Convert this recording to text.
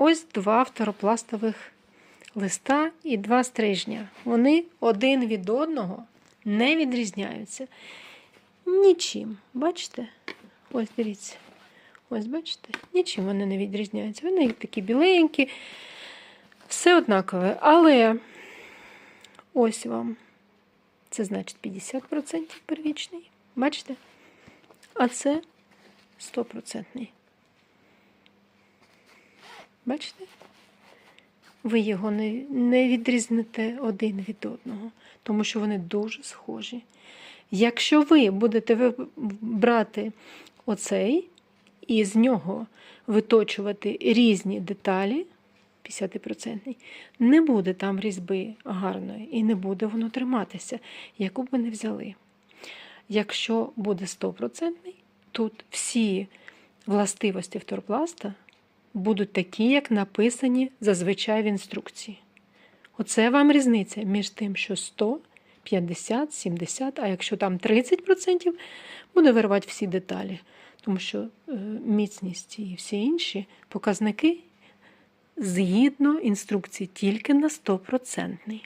ось два фторопластових листа і два стрижня. Вони один від одного не відрізняються нічим. Бачите? Ось дивіться. Ось бачите? Нічим вони не відрізняються. Вони такі біленькі, все однакове. Але ось вам. Це значить 50% первічний. Бачите? А це 100%. Бачите? Ви його не, не відрізните один від одного, тому що вони дуже схожі. Якщо ви будете брати оцей і з нього виточувати різні деталі, 50%, не буде там різьби гарної і не буде воно триматися, яку б ви не взяли. Якщо буде 100%, тут всі властивості фторпласта будуть такі, як написані зазвичай в інструкції. Оце вам різниця між тим, що 100, 50, 70, а якщо там 30%, буде вирвати всі деталі. Тому що е, міцність і всі інші показники згідно інструкції тільки на 100%.